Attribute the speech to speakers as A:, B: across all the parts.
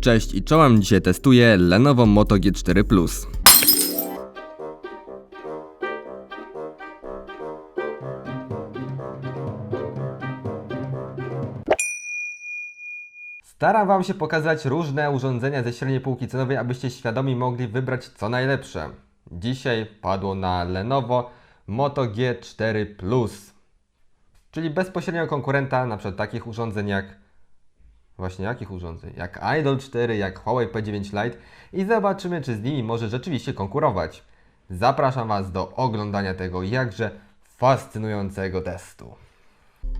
A: Cześć i czołem, dzisiaj testuję Lenovo Moto G4 Plus. Staram Wam się pokazać różne urządzenia ze średniej półki cenowej, abyście świadomi mogli wybrać co najlepsze. Dzisiaj padło na Lenovo Moto G4 Plus, czyli bezpośrednio konkurenta przykład takich urządzeń jak Właśnie jakich urządzeń? Jak Idol 4, jak Huawei P9 Lite i zobaczymy, czy z nimi może rzeczywiście konkurować. Zapraszam Was do oglądania tego jakże fascynującego testu.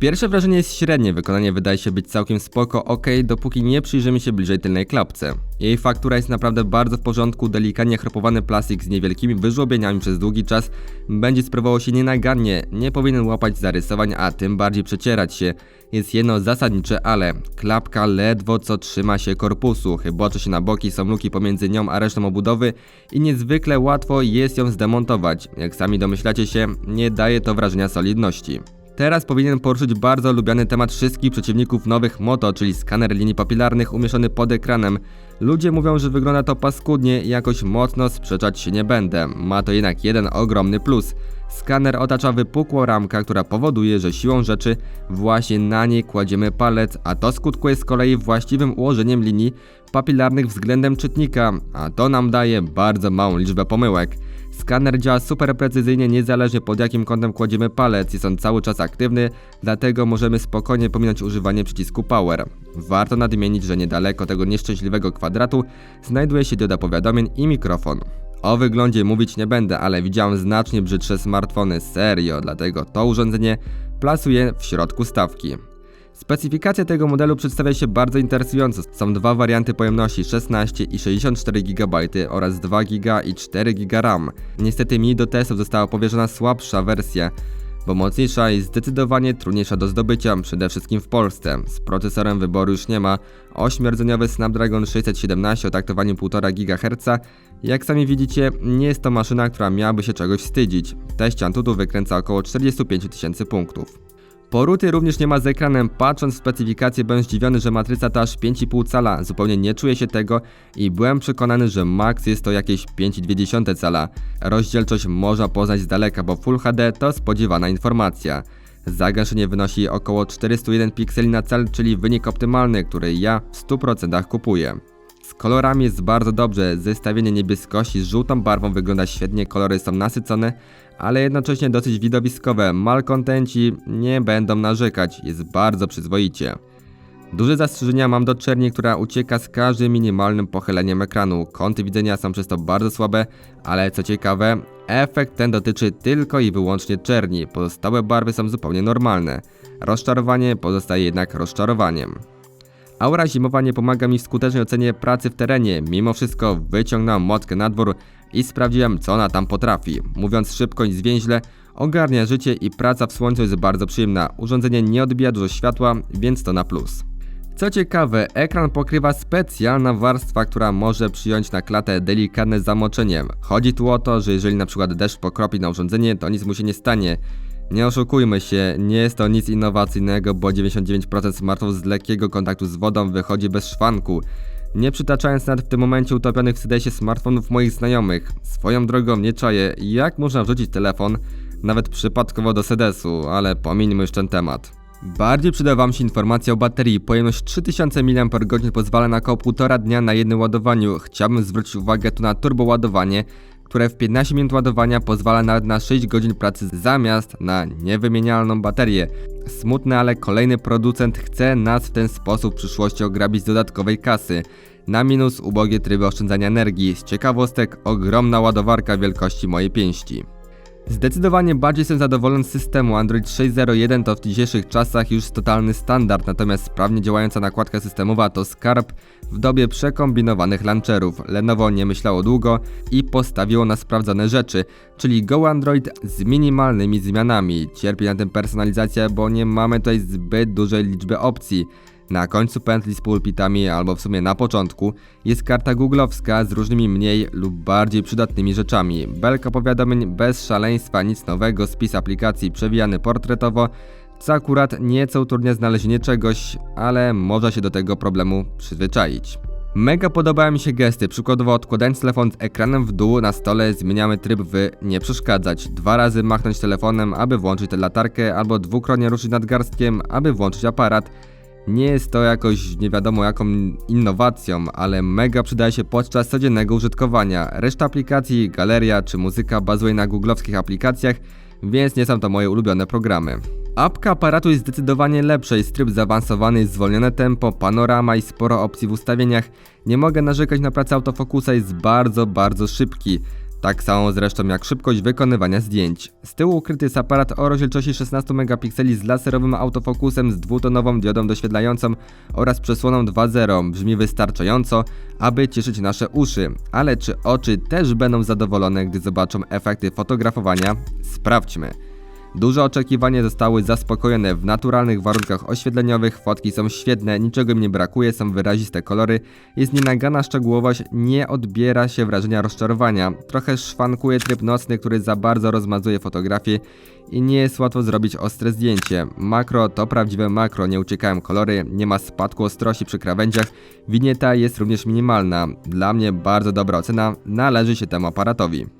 A: Pierwsze wrażenie jest średnie, wykonanie wydaje się być całkiem spoko, ok, dopóki nie przyjrzymy się bliżej tylnej klapce. Jej faktura jest naprawdę bardzo w porządku, delikatnie chropowany plastik z niewielkimi wyżłobieniami przez długi czas będzie sprawował się nienagannie, nie powinien łapać zarysowań, a tym bardziej przecierać się. Jest jedno zasadnicze ale, klapka ledwo co trzyma się korpusu, chybocze się na boki, są luki pomiędzy nią a resztą obudowy i niezwykle łatwo jest ją zdemontować. Jak sami domyślacie się, nie daje to wrażenia solidności. Teraz powinien poruszyć bardzo lubiany temat wszystkich przeciwników nowych Moto, czyli skaner linii papilarnych umieszczony pod ekranem. Ludzie mówią, że wygląda to paskudnie i jakoś mocno sprzeczać się nie będę. Ma to jednak jeden ogromny plus. Skaner otacza wypukłą ramkę, która powoduje, że siłą rzeczy właśnie na niej kładziemy palec, a to skutkuje z kolei właściwym ułożeniem linii papilarnych względem czytnika, a to nam daje bardzo małą liczbę pomyłek. Skaner działa super precyzyjnie, niezależnie pod jakim kątem kładziemy palec, jest on cały czas aktywny, dlatego możemy spokojnie pominąć używanie przycisku Power. Warto nadmienić, że niedaleko tego nieszczęśliwego kwadratu znajduje się dioda powiadomień i mikrofon. O wyglądzie mówić nie będę, ale widziałem znacznie brzydsze smartfony, serio, dlatego to urządzenie plasuję w środku stawki. Specyfikacja tego modelu przedstawia się bardzo interesująco. Są dwa warianty pojemności 16 i 64 GB oraz 2 GB i 4 GB RAM. Niestety mi do testów została powierzona słabsza wersja, bo mocniejsza i zdecydowanie trudniejsza do zdobycia, przede wszystkim w Polsce. Z procesorem wyboru już nie ma. 8-rdzeniowy Snapdragon 617 o taktowaniu 1,5 GHz. Jak sami widzicie, nie jest to maszyna, która miałaby się czegoś wstydzić. Teść Antutu wykręca około 45 tysięcy punktów. Poruty również nie ma z ekranem, patrząc w specyfikację byłem zdziwiony, że matryca to aż 5,5 cala, zupełnie nie czuję się tego i byłem przekonany, że max jest to jakieś 5,2 cala. Rozdzielczość można poznać z daleka, bo Full HD to spodziewana informacja. Zagęszczenie wynosi około 401 pikseli na cal, czyli wynik optymalny, który ja w 100% kupuję. Z kolorami jest bardzo dobrze, zestawienie niebieskości z żółtą barwą wygląda świetnie, kolory są nasycone, ale jednocześnie dosyć widowiskowe. Malkontenci nie będą narzekać, jest bardzo przyzwoicie. Duże zastrzeżenia mam do czerni, która ucieka z każdym minimalnym pochyleniem ekranu. Kąty widzenia są przez to bardzo słabe, ale co ciekawe, efekt ten dotyczy tylko i wyłącznie czerni, pozostałe barwy są zupełnie normalne. Rozczarowanie pozostaje jednak rozczarowaniem. Aura zimowa nie pomaga mi w skutecznej ocenie pracy w terenie. Mimo wszystko wyciągnąłem motkę na dwór i sprawdziłem co ona tam potrafi. Mówiąc szybko i zwięźle, ogarnia życie i praca w słońcu jest bardzo przyjemna. Urządzenie nie odbija dużo światła, więc to na plus. Co ciekawe, ekran pokrywa specjalna warstwa, która może przyjąć na klatę delikatne zamoczenie. Chodzi tu o to, że jeżeli na przykład deszcz pokropi na urządzenie, to nic mu się nie stanie. Nie oszukujmy się, nie jest to nic innowacyjnego, bo 99% smartfonów z lekkiego kontaktu z wodą wychodzi bez szwanku. Nie przytaczając nawet w tym momencie utopionych w sedesie smartfonów moich znajomych. Swoją drogą nie czaję, jak można wrzucić telefon, nawet przypadkowo do sedesu, ale pomińmy już ten temat. Bardziej przyda Wam się informacja o baterii. Pojemność 3000 mAh pozwala na około 1,5 dnia na jednym ładowaniu. Chciałbym zwrócić uwagę tu na turboładowanie, które w 15 minut ładowania pozwala nawet na 6 godzin pracy zamiast na niewymienialną baterię. Smutne, ale kolejny producent chce nas w ten sposób w przyszłości ograbić z dodatkowej kasy. Na minus ubogie tryby oszczędzania energii. Z ciekawostek ogromna ładowarka wielkości mojej pięści. Zdecydowanie bardziej jestem zadowolony z systemu. Android 6.0.1 to w dzisiejszych czasach już totalny standard, natomiast sprawnie działająca nakładka systemowa to skarb w dobie przekombinowanych launcherów. Lenovo nie myślało długo i postawiło na sprawdzone rzeczy, czyli Go Android z minimalnymi zmianami. Cierpi na tym personalizacja, bo nie mamy tutaj zbyt dużej liczby opcji. Na końcu pętli z pulpitami, albo w sumie na początku, jest karta googlowska z różnymi mniej lub bardziej przydatnymi rzeczami. Belka powiadomień bez szaleństwa, nic nowego, spis aplikacji przewijany portretowo, co akurat nieco utrudnia znalezienie czegoś, ale można się do tego problemu przyzwyczaić. Mega podobają mi się gesty, przykładowo odkładając telefon z ekranem w dół na stole zmieniamy tryb w nie przeszkadzać. Dwa razy machnąć telefonem, aby włączyć tę latarkę, albo dwukrotnie ruszyć nadgarstkiem, aby włączyć aparat. Nie jest to jakoś nie wiadomo jaką innowacją, ale mega przydaje się podczas codziennego użytkowania. Reszta aplikacji, galeria czy muzyka bazuje na googlowskich aplikacjach, więc nie są to moje ulubione programy. Apka aparatu jest zdecydowanie lepsza, jest tryb zaawansowany, jest zwolnione tempo, panorama i sporo opcji w ustawieniach. Nie mogę narzekać na pracę autofokusa, jest bardzo, bardzo szybki. Tak samo zresztą jak szybkość wykonywania zdjęć. Z tyłu ukryty jest aparat o rozdzielczości 16 megapikseli z laserowym autofokusem z dwutonową diodą doświetlającą oraz przesłoną 2.0. Brzmi wystarczająco, aby cieszyć nasze uszy. Ale czy oczy też będą zadowolone, gdy zobaczą efekty fotografowania? Sprawdźmy. Duże oczekiwania zostały zaspokojone w naturalnych warunkach oświetleniowych, fotki są świetne, niczego mi nie brakuje, są wyraziste kolory, jest nienagana szczegółowość, nie odbiera się wrażenia rozczarowania. Trochę szwankuje tryb nocny, który za bardzo rozmazuje fotografię i nie jest łatwo zrobić ostre zdjęcie. Makro to prawdziwe makro, nie uciekają kolory, nie ma spadku ostrości przy krawędziach, winieta jest również minimalna. Dla mnie bardzo dobra ocena, należy się temu aparatowi.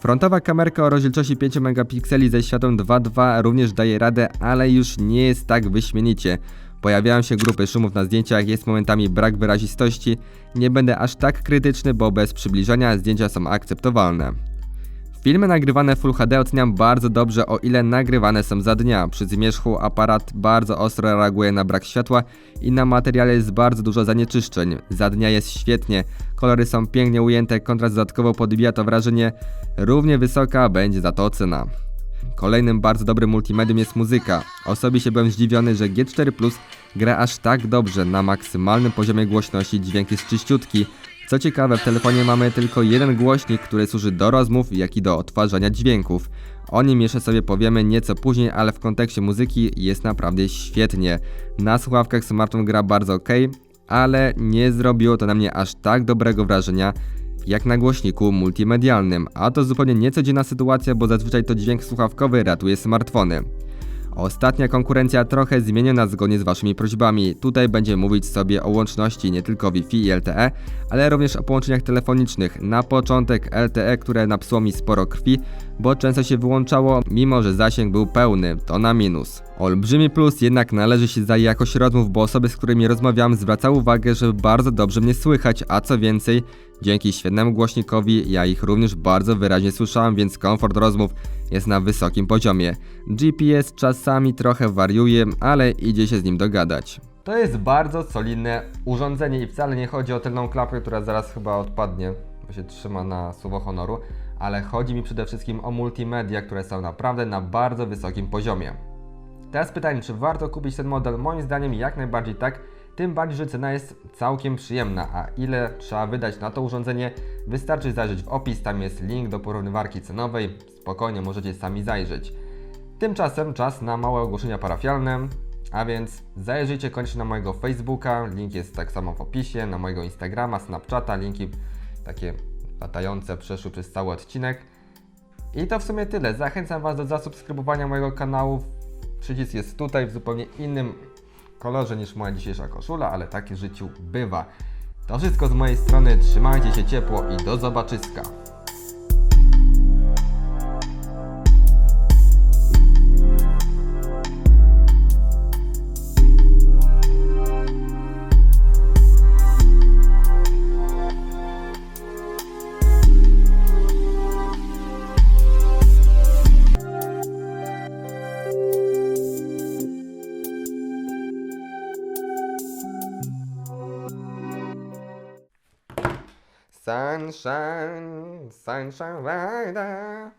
A: Frontowa kamerka o rozdzielczości 5 megapikseli ze światłem 2.2 również daje radę, ale już nie jest tak wyśmienicie. Pojawiają się grupy szumów na zdjęciach, jest momentami brak wyrazistości. Nie będę aż tak krytyczny, bo bez przybliżenia zdjęcia są akceptowalne. Filmy nagrywane Full HD oceniam bardzo dobrze, o ile nagrywane są za dnia. Przy zmierzchu aparat bardzo ostro reaguje na brak światła i na materiale jest bardzo dużo zanieczyszczeń. Za dnia jest świetnie, kolory są pięknie ujęte, kontrast dodatkowo podbija to wrażenie. Równie wysoka będzie za to ocena. Kolejnym bardzo dobrym multimedium jest muzyka. Osobiście byłem zdziwiony, że G4 Plus gra aż tak dobrze na maksymalnym poziomie głośności, dźwięk jest czyściutki. Co ciekawe, w telefonie mamy tylko jeden głośnik, który służy do rozmów, jak i do odtwarzania dźwięków. O nim jeszcze sobie powiemy nieco później, ale w kontekście muzyki jest naprawdę świetnie. Na słuchawkach smartfon gra bardzo ok, ale nie zrobiło to na mnie aż tak dobrego wrażenia, jak na głośniku multimedialnym, a to zupełnie niecodzienna sytuacja, bo zazwyczaj to dźwięk słuchawkowy ratuje smartfony. Ostatnia konkurencja trochę zmieniona zgodnie z waszymi prośbami. Tutaj będziemy mówić sobie o łączności nie tylko Wi-Fi i LTE, ale również o połączeniach telefonicznych. Na początek LTE, które napsuło mi sporo krwi, bo często się wyłączało, mimo że zasięg był pełny, to na minus. Olbrzymi plus jednak należy się za jakość rozmów, bo osoby, z którymi rozmawiam zwracały uwagę, że bardzo dobrze mnie słychać, a co więcej, dzięki świetnemu głośnikowi ja ich również bardzo wyraźnie słyszałem, więc komfort rozmów jest na wysokim poziomie. GPS czasami trochę wariuje, ale idzie się z nim dogadać. To jest bardzo solidne urządzenie i wcale nie chodzi o tylną klapkę, która zaraz chyba odpadnie, bo się trzyma na słowo honoru, ale chodzi mi przede wszystkim o multimedia, które są naprawdę na bardzo wysokim poziomie. Teraz pytanie, czy warto kupić ten model? Moim zdaniem jak najbardziej tak, tym bardziej, że cena jest całkiem przyjemna, a ile trzeba wydać na to urządzenie, wystarczy zajrzeć w opis, tam jest link do porównywarki cenowej, spokojnie możecie sami zajrzeć. Tymczasem czas na małe ogłoszenia parafialne, a więc zajrzyjcie koniecznie na mojego Facebooka, link jest tak samo w opisie, na mojego Instagrama, Snapchata, linki takie latające przeszły przez cały odcinek. I to w sumie tyle. Zachęcam Was do zasubskrybowania mojego kanału. Przycisk jest tutaj w zupełnie innym kolorze niż moja dzisiejsza koszula, ale tak w życiu bywa. To wszystko z mojej strony. Trzymajcie się ciepło i do zobaczyska. Sunshine, sunshine rider.